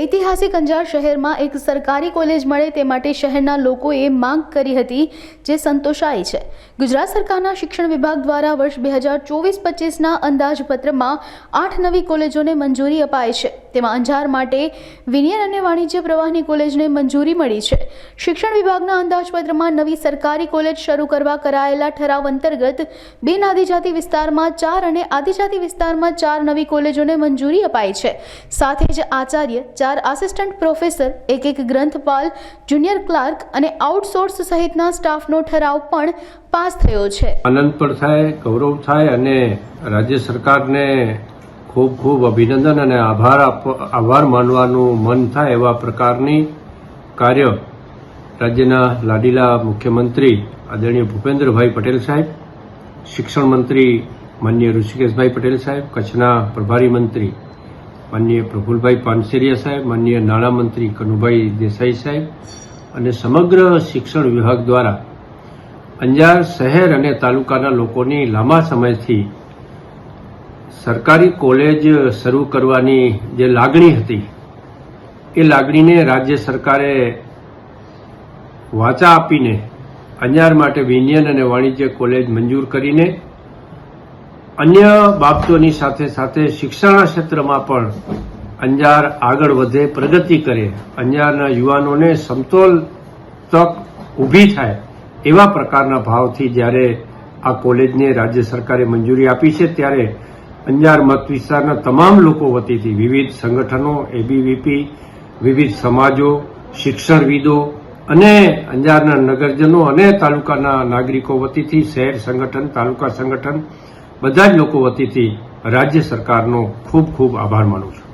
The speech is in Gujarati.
ઐતિહાસિક અંજાર શહેરમાં એક સરકારી કોલેજ મળે તે માટે શહેરના લોકોએ માંગ કરી હતી જે સંતોષાઈ છે. ગુજરાત સરકારના શિક્ષણ વિભાગ દ્વારા વર્ષ બે હજાર ચોવીસ પચીસના અંદાજપત્રમાં આઠ નવી કોલેજોને મંજૂરી અપાઈ છે. તેમાં અંજાર માટે વિનિયન અને વાણિજ્ય પ્રવાહની કોલેજને મંજૂરી મળી છે. શિક્ષણ વિભાગના અંદાજપત્રમાં નવી સરકારી કોલેજ શરૂ કરવા કરાયેલા ઠરાવ અંતર્ગત બિન આદિજાતિ વિસ્તારમાં ચાર અને આદિજાતિ વિસ્તારમાં ચાર નવી કોલેજોને મંજૂરી અપાઈ છે. સાથે જ આચાર્ય ચાર આસિસ્ટન્ટ પ્રોફેસર એક એક ગ્રંથપાલ જુનિયર ક્લાર્ક અને આઉટસોર્સ સહિતના સ્ટાફનો ઠરાવ પણ પાસ થયો છે. આનંદ પણ થાય, ગૌરવ થાય અને રાજ્ય સરકારને ખૂબ ખૂબ અભિનંદન અને આભાર આભાર માનવાનું મન થાય એવા પ્રકારની કાર્ય રાજ્યના લાડીલા મુખ્યમંત્રી આદરણીય ભૂપેન્દ્રભાઈ પટેલ સાહેબ, શિક્ષણ મંત્રી માનનીય ઋષિકેશભાઈ પટેલ સાહેબ, કચ્છના પ્રભારી મંત્રી માનનીય પ્રફુલભાઈ પાનસેરિયા સાહેબ, માનનીય નાણામંત્રી કનુભાઈ દેસાઈ સાહેબ અને સમગ્ર શિક્ષણ વિભાગ દ્વારા અંજાર શહેર અને તાલુકાના લોકોની લાંબા સમયથી સરકારી કોલેજ શરૂ કરવાની જે લાગણી હતી, એ લાગણીને રાજ્ય સરકારે વાચા આપીને અંજાર માટે વિનિયન અને વાણિજ્ય કોલેજ મંજૂર કરીને અન્ય બાબતોની સાથે સાથે શિક્ષણના ક્ષેત્રમાં પણ અંજાર આગળ વધે, પ્રગતિ કરે, અંજારના યુવાનોને સમતોલ તક ઊભી થાય એવા પ્રકારના ભાવથી જ્યારે આ કોલેજને રાજ્ય સરકારે મંજૂરી આપી છે, ત્યારે અંજાર મત વિસ્તારના તમામ લોકો વતીથી વિવિધ સંગઠનો એબીવીપી વિવિધ સમાજો, શિક્ષણવિદો અને અંજારના નગરજનો અને તાલુકાના નાગરિકો વતીથી શહેર સંગઠન, તાલુકા સંગઠન બધા જ લોકો વતીથી રાજ્ય સરકારનો ખૂબ ખૂબ આભાર માનું છું.